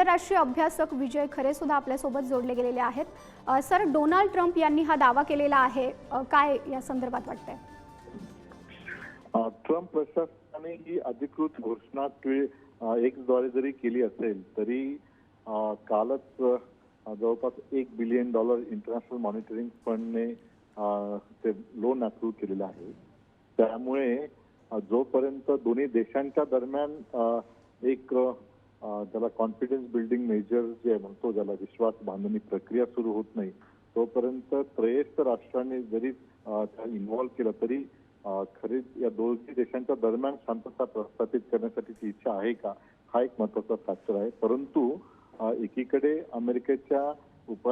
आंतरराष्ट्रीय अभ्यासक विजय खरे सुद्धा आपल्यासोबत जोडले गेलेले आहेत. सर डोनाल्ड ट्रम्प यांनी हा दावा केलेला आहे. काय या संदर्भात वाटतंय? ट्रम्प प्रशासनाने ही अधिकृत घोषणा एक्सद्वारे जरी केली असेल तरी कालच जवळपास एक बिलियन डॉलर इंटरनॅशनल मॉनिटरिंग फंडने ते लोन अप्रूव्ह केलेलं आहे. त्यामुळे जोपर्यंत दोन्ही देशांच्या दरम्यान एक ज्याला कॉन्फिडन्स बिल्डिंग मेजर जे म्हणतो ज्याला विश्वास बांधणी प्रक्रिया सुरू होत नाही तोपर्यंत त्रयस्थ राष्ट्रांनी जरी इन्व्हॉल्व्ह केलं तरी अ, या दोन्ही देशांच्या दरम्यान शांतता प्रस्थापित करण्यासाठीची इच्छा आहे का? हा एक महत्त्वाचा फॅक्टर आहे. परंतु एकीकडे अमेरिकेच्या उप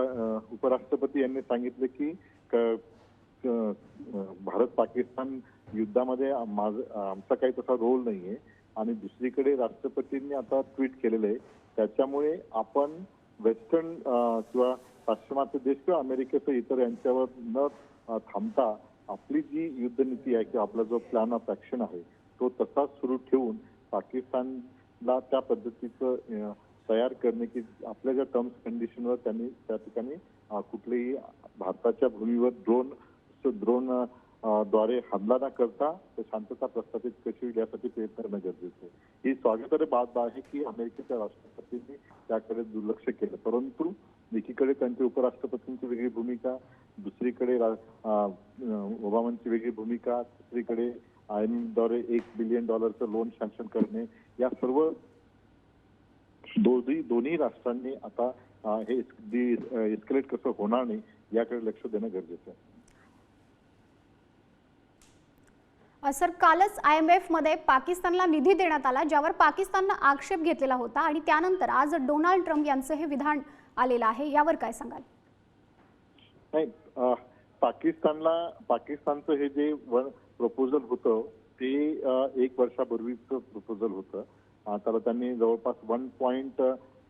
उपराष्ट्रपती यांनी सांगितलं की क- भारत पाकिस्तान युद्धामध्ये माझ- आमचा काही तसा रोल नाहीये. आणि दुसरीकडे राष्ट्रपतींनी आता ट्विट केलेलं आहे. त्याच्यामुळे आपण वेस्टर्न किंवा पाश्चिमात्य देश किंवा अमेरिकेचं इतर यांच्यावर न थांबता आपली जी युद्धनीती आहे किंवा आपला जो प्लॅन ऑफ ऍक्शन आहे तो तसाच सुरू ठेवून पाकिस्तानला त्या पद्धतीचं तयार करणे की आपल्या ज्या टर्म्स कंडिशनवर त्यांनी त्या ठिकाणी कुठलेही भारताच्या भूमीवर ड्रोन ड्रोन द्वारे हल्ला न करता ते शांतता प्रस्थापित कशी होईल यासाठी प्रयत्न करणं गरजेचं आहे. ही स्वागतार्ह बाब आहे की अमेरिकेच्या राष्ट्रपतींनी त्याकडे दुर्लक्ष केलं. परंतु एकीकडे त्यांच्या उपराष्ट्रपतींची वेगळी भूमिका दुसरीकडे ओबामांची वेगळी भूमिका तिसरीकडे आयद्वारे एक बिलियन डॉलरचं लोन सँक्शन करणे या सर्व दोन्ही दोन्ही राष्ट्रांनी आता हे एस्केलेट कसं होणार नाही याकडे लक्ष देणं गरजेचं आहे. सर कालच आय एम एफमध्ये पाकिस्तानला निधी देण्यात आला ज्यावर पाकिस्ताननं आक्षेप घेतलेला होता आणि त्यानंतर आज डोनाल्ड ट्रम्प यांचं हे विधान आलेलं आहे. यावर काय सांगाल? नाही पाकिस्तानला पाकिस्तानचं हे जे प्रपोजल होतं ते एक वर्षापूर्वीचं प्रपोजल होतं. त्याला त्यांनी जवळपास वन पॉईंट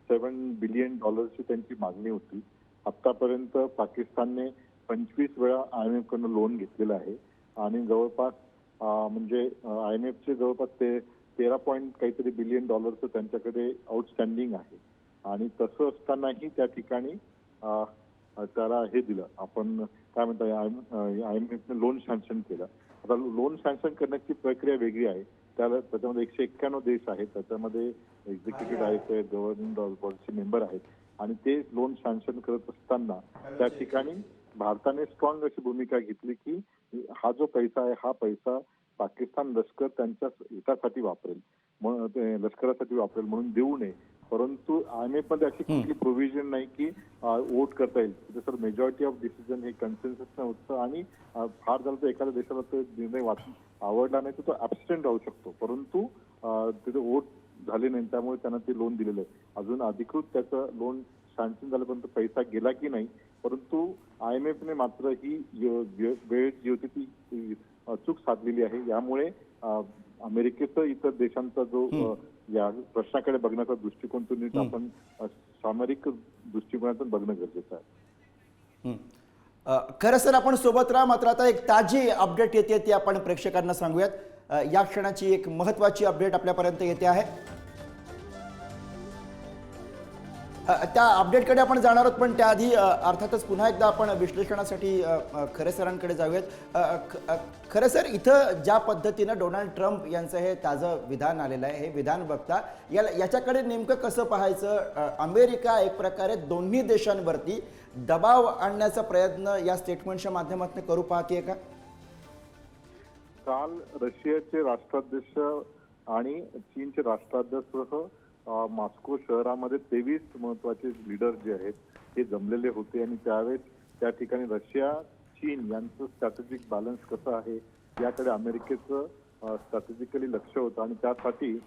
सेव्हन बिलियन डॉलरची त्यांची मागणी होती. आत्तापर्यंत पाकिस्तानने पंचवीस वेळा आय एम एफकडनं लोन घेतलेलं आहे. आणि जवळपास म्हणजे आय एम एफचे जवळपास ते तेरा पॉईंट काहीतरी बिलियन डॉलरचं त्यांच्याकडे आउटस्टँडिंग आहे. आणि तसं असतानाही त्या ठिकाणी त्याला हे दिलं. आपण काय म्हणतो आय एम एफने लोन सँक्शन केलं. आता लोन सँक्शन करण्याची प्रक्रिया वेगळी आहे. त्याला त्याच्यामध्ये एकशे एक्क्याण्णव देश आहेत. त्याच्यामध्ये एक्झिक्युटिव्ह डायरेक्टर गव्हर्निंग बॉडीचे मेंबर आहेत. आणि ते लोन सँक्शन करत असताना त्या ठिकाणी भारताने स्ट्रॉंग अशी भूमिका घेतली की हा जो पैसा आहे हा पैसा पाकिस्तान लष्कर त्यांच्या हितासाठी वापरेल. म्हणून लष्करासाठी वापरेल म्हणून देऊ नये. परंतु आय एफमध्ये अशी कुठली प्रोव्हिजन नाही की वोट करता येईल. सर मेजॉरिटी ऑफ डिसिजन हे कन्सेन्सस होतं आणि फार झालं तर एखाद्या देशाला तो निर्णय वाच आवडला नाही तर तो ऍबस्टेंट राहू शकतो. परंतु तिथे वोट झाले नाही त्यामुळे त्यांना ते लोन दिलेलं आहे. अजून अधिकृत त्याचं लोन सँक्शन झाल्यापर्यंत पैसा गेला की नाही परंतु आय एम एफने मात्र ही वेळ जी होती ती चूक साधलेली आहे. यामुळे अमेरिकेचं इतर देशांचा जो या प्रश्नाकडे बघण्याचा दृष्टिकोन तो नीट आपण सामरिक दृष्टिकोनातून बघणं गरजेचं आहे. खरं सर आपण सोबत राहा. मात्र आता एक ताजी अपडेट येते ती आपण प्रेक्षकांना सांगूयात. या क्षणाची एक महत्वाची अपडेट आपल्यापर्यंत येते आहे. त्या अपडेटकडे आपण जाणार आहोत पण त्याआधी अर्थातच पुन्हा एकदा आपण विश्लेषणासाठी खरे सरांकडे जाऊयात. खरं सर इथं ज्या पद्धतीनं डोनाल्ड ट्रम्प यांचं हे ताजं विधान आलेलं आहे हे विधान बघता याला याच्याकडे नेमकं कसं पाहायचं? अमेरिका एक प्रकारे दोन्ही देशांवरती दबाव आणण्याचा प्रयत्न या स्टेटमेंटच्या माध्यमातून करू पाहतीये का? काल रशियाचे राष्ट्राध्यक्ष आणि चीनचे राष्ट्राध्यक्ष मॉस्को शहरामध्ये तेवीस महत्त्वाचे लीडर जे आहेत ते जमलेले होते आणि त्यावेळेस त्या ठिकाणी रशिया चीन यांचं स्ट्रॅटेजिक बॅलन्स कसं आहे याकडे अमेरिकेचं स्ट्रॅटेजिकली लक्ष होतं आणि त्यासाठी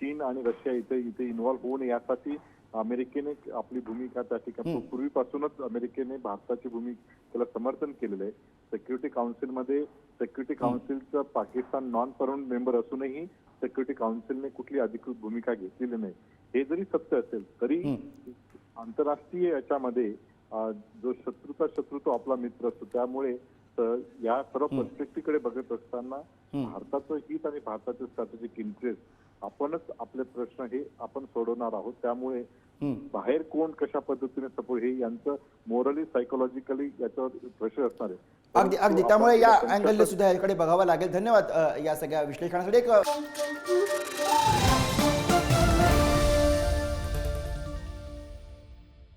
चीन आणि रशिया इथे इथे इन्व्हॉल्व्ह होऊ नये यासाठी अमेरिकेने आपली भूमिका त्या ठिकाणी पूर्वीपासूनच अमेरिकेने भारताची भूमिकेला समर्थन केलेलं आहे. सिक्युरिटी काउन्सिलमध्ये सिक्युरिटी काउन्सिलचं पाकिस्तान नॉन परमनंट मेंबर असूनही सिक्युरिटी काउन्सिलने कुठली अधिकृत भूमिका घेतलेली नाही. हे जरी सत्य असेल तरी आंतरराष्ट्रीय याच्यामध्ये जो शत्रूचा शत्रू तो आपला मित्र असतो त्यामुळे या सर्व पर्स्पेक्टिव्हकडे बघत असताना भारताचं हित आणि भारताचे स्ट्रॅटेजिक इंटरेस्ट आपणच आपले प्रश्न हे आपण सोडवणार आहोत. त्यामुळे. बाहेर कोण कशा पद्धतीने सपोर्ट हे यांचं मोरली सायकोलॉजिकली याच्यावर प्रेशर असणार आहे. अगदी अगदी. त्यामुळे या अँगलने सुद्धा याकडे बघावं लागेल. धन्यवाद या सगळ्या विश्लेषणासाठी. एक